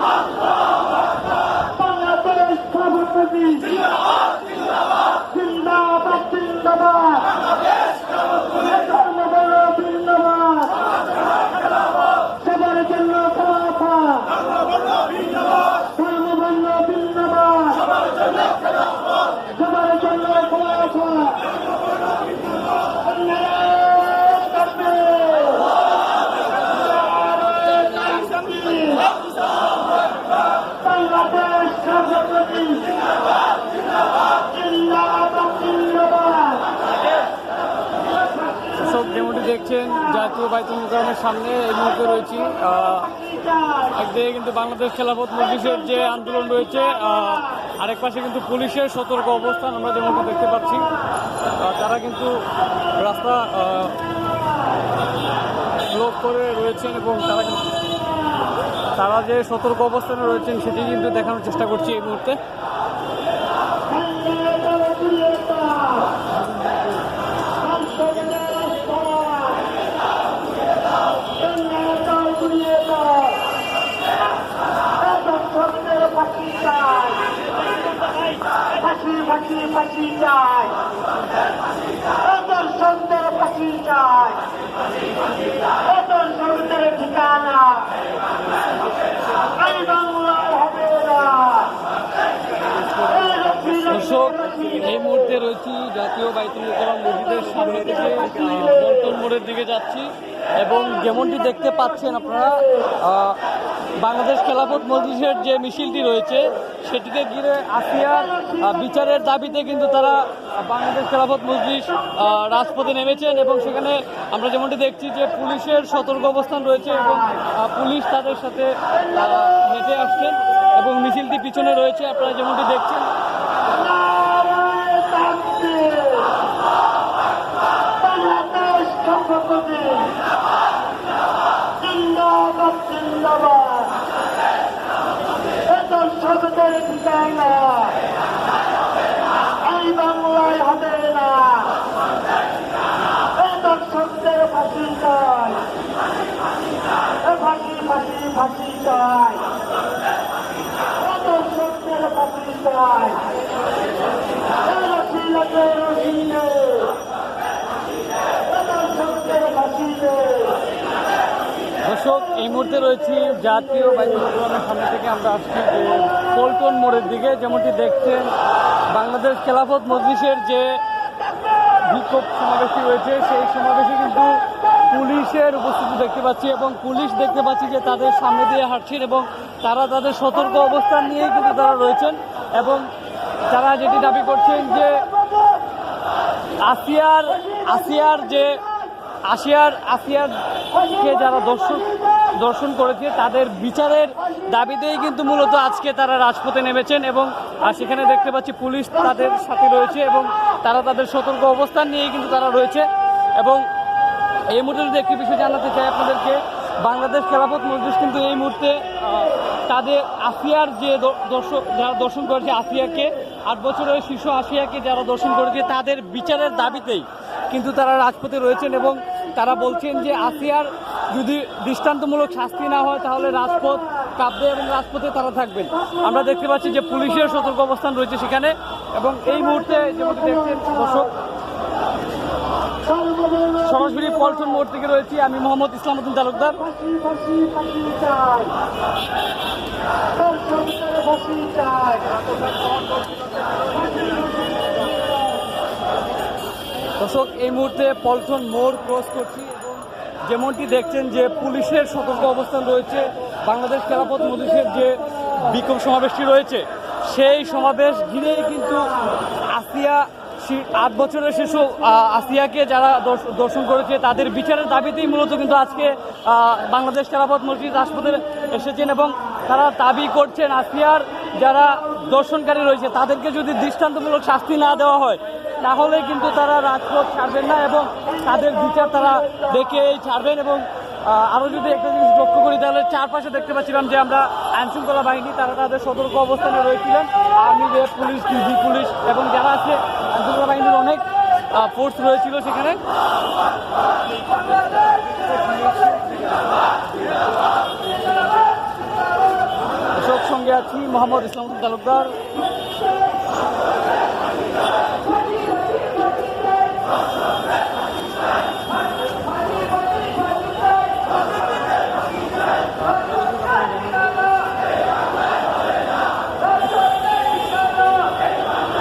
বাংলাদেশ দেখছেন জাতীয় বাইতুল মোকারমের সামনে এই মুহূর্তে রয়েছি। একদিকে কিন্তু বাংলাদেশ খেলাফত মজলিসের যে আন্দোলন রয়েছে আরেক পাশে কিন্তু পুলিশের সতর্ক অবস্থান আমরা যেমনটি দেখতে পাচ্ছি। তারা কিন্তু রাস্তা ব্লক করে রয়েছেন এবং তারা কিন্তু, তারা যে সতর্ক অবস্থানে রয়েছেন সেটি কিন্তু দেখানোর চেষ্টা করছি এই মুহূর্তে। ফাঁসি ফাঁসি চাই দর্শকদের ফাঁসি চাই দর্শকদের ঠিকানা। এই বাংলায় হবে না। দর্শক এই মুহূর্তে রয়েছি জাতীয় বাইতুল মোকাররম মসজিদের সামনে থেকে পল্টন মোড়ের দিকে যাচ্ছি এবং যেমনটি দেখতে পাচ্ছেন আপনারা আহ, বাংলাদেশ খেলাফত মজলিসের যে মিছিলটি রয়েছে সেটিকে ঘিরে আসিয়ার বিচারের দাবিতে কিন্তু তারা বাংলাদেশ খেলাফত মজলিস রাজপথে নেমেছেন এবং সেখানে আমরা যেমনটি দেখছি যে পুলিশের সতর্ক অবস্থান রয়েছে এবং পুলিশ তাদের সাথে হেঁটে আসছেন এবং মিছিলটি পিছনে রয়েছে, আপনারা যেমনটি দেখছেন। জিন্দাবাদ জিন্দাবাদ। এ দর্শকদের ঠিকানা এই বাংলায় হবে না। এ দর্শকদের ফাঁসি চাই। ফাঁসি ফাঁসি ফাঁসি চাই। এ দর্শকদের ফাঁসি চাই। দর্শক, এই মুহূর্তে রয়েছি জাতীয় মোকাররমের সামনে থেকে আমরা আসছি যে পল্টন মোড়ের দিকে। যেমনটি দেখছেন, বাংলাদেশ খেলাফত মজলিসের যে বিক্ষোভ সমাবেশটি রয়েছে, সেই সমাবেশে কিন্তু পুলিশের উপস্থিতি দেখতে পাচ্ছি এবং পুলিশ দেখতে পাচ্ছি যে তাদের সামনে দিয়ে হাঁটছেন এবং তারা তাদের সতর্ক অবস্থান নিয়েই কিন্তু তারা রয়েছেন এবং তারা যেটি দাবি করছেন যে আসিয়ার আসিয়ার যে আসিয়ার আসিয়ারকে যারা দর্শন দর্শন করেছে, তাদের বিচারের দাবিতেই কিন্তু মূলত আজকে তারা রাজপথে নেমেছেন এবং সেখানে দেখতে পাচ্ছি পুলিশ তাদের সাথে রয়েছে এবং তারা তাদের সতর্ক অবস্থান নিয়েই কিন্তু তারা রয়েছে। এবং এই মুহূর্তে যদি একটি বিষয় জানাতে চাই আপনাদেরকে, বাংলাদেশ খেলাফত মজলিস কিন্তু এই মুহূর্তে তাদের আসিয়ার যে দর্শক, যারা দর্শন করেছে আসিয়াকে, আট বছরের শিশু আসিয়াকে যারা দর্শন করেছে, তাদের বিচারের দাবিতেই কিন্তু তারা রাজপথে রয়েছেন এবং তারা বলছেন যে আসিয়ার যদি দৃষ্টান্তমূলক শাস্তি না হয়, তাহলে রাজপথ কাঁপবে এবং রাজপথে তারা থাকবেন। আমরা দেখতে পাচ্ছি যে পুলিশের সতর্ক অবস্থান রয়েছে সেখানে এবং এই মুহূর্তে যেমনটি দেখছেন দর্শক সরাসরি পল্টন মোড় থেকে রয়েছি আমি মোহাম্মদ ইসলাম ইসলামউদ্দিন তালুকদার। চাই। দর্শক, এই মুহূর্তে পল্টন মোড় ক্রস করছি এবং যেমনটি দেখছেন যে পুলিশের সতর্ক অবস্থান রয়েছে, বাংলাদেশ খেলাপথ মজলিসের যে বিক্ষোভ সমাবেশটি রয়েছে, সেই সমাবেশ ঘিরেই কিন্তু আসিয়া আট বছরের শিশু আসিয়াকে যারা দর্শ- দর্শন করেছে, তাদের বিচারের দাবিতেই মূলত কিন্তু আজকে বাংলাদেশ খেলাপথ মসজিদ হাসপাতালে এসেছেন এবং তারা দাবি করছেন আসিয়ার যারা দর্শনকারী রয়েছে, তাদেরকে যদি দৃষ্টান্তমূলক শাস্তি না দেওয়া হয় তাহলে কিন্তু তারা রাজপথ ছাড়বেন না এবং তাদের বিচার তারা দেখেই ছাড়বেন এবং আরও যদি একটা জিনিস লক্ষ্য করি, তাহলে চারপাশে দেখতে পাচ্ছিলাম যে আমরা আইনশৃঙ্খলা বাহিনী, তারা তাদের সতর্ক অবস্থানে রয়েছিলেন। Army red police, DG police এবং যারা আছে, আইনশৃঙ্খলা বাহিনীর অনেক ফোর্স রয়েছিল সেখানে। সঙ্গে আছি, মোহাম্মদ ইসলাম তালুকদার।